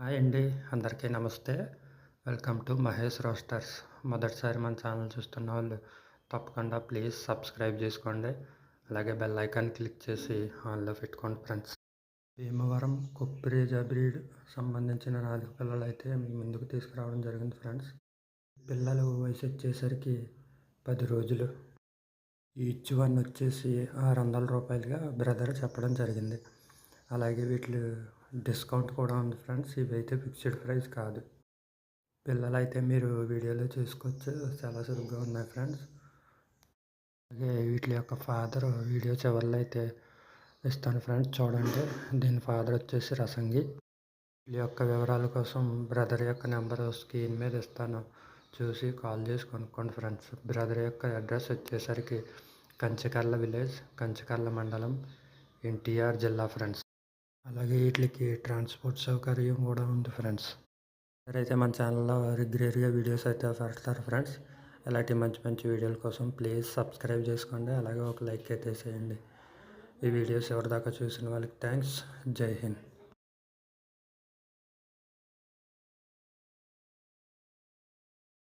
Hi అండి అందరికీ నమస్తే. Welcome to Mahesh roasters. మొదటిసారి మన ఛానల్ చూస్తున్న వాళ్ళు తప్పకుండా ప్లీజ్ సబ్స్క్రైబ్ చేసుకోండి. అలాగే బెల్ ఐకాన్ క్లిక్ చేసి ఆన్లో పెట్టుకోండి ఫ్రెండ్స్. భీమవరం కొప్పిరేజా బ్రీడ్ సంబంధించిన నాలుగు పిల్లలు అయితే మీ ముందుకు తీసుకురావడం జరిగింది ఫ్రెండ్స్. పిల్లలు వయసు వచ్చేసరికి పది రోజులు. ఈచ్ వన్ వచ్చేసి ఆరు వందల రూపాయలుగా బ్రదర్ చెప్పడం జరిగింది. అలాగే వీటి డిస్కౌంట్ కూడా ఉంది ఫ్రెండ్స్. ఇవైతే ఫిక్స్డ్ ప్రైస్ కాదు. పిల్లలు అయితే మీరు వీడియోలో చూసుకోవచ్చు. చాలా సులువుగా ఉన్నాయి ఫ్రెండ్స్. అలాగే వీటి యొక్క ఫాదర్ వీడియో చివరిలో అయితే ఇస్తాను ఫ్రెండ్స్. చూడండి. దీని ఫాదర్ వచ్చేసి రసంగి. వీళ్ళ యొక్క వివరాల కోసం బ్రదర్ యొక్క నెంబర్ స్క్రీన్ మీద ఇస్తాను. చూసి కాల్ చేసి కొనుక్కోండి ఫ్రెండ్స్. బ్రదర్ యొక్క అడ్రస్ వచ్చేసరికి కంచకర్ల విలేజ్ కంచకర్ల మండలం ఎన్టీఆర్ జిల్లా ఫ్రెండ్స్. అలాగే వీటికి ట్రాన్స్పోర్ట్ సౌకర్యం కూడా ఉంది ఫ్రెండ్స్. అయితే మన ఛానల్లో రెగ్యులర్గా వీడియోస్ అయితే పెడతారు ఫ్రెండ్స్. ఇలాంటి మంచి మంచి వీడియోల కోసం ప్లీజ్ సబ్స్క్రైబ్ చేసుకోండి. అలాగే ఒక లైక్ అయితే చేయండి. ఈ వీడియోస్ ఎవరిదాకా చూసిన వాళ్ళకి థ్యాంక్స్. జై హింద్.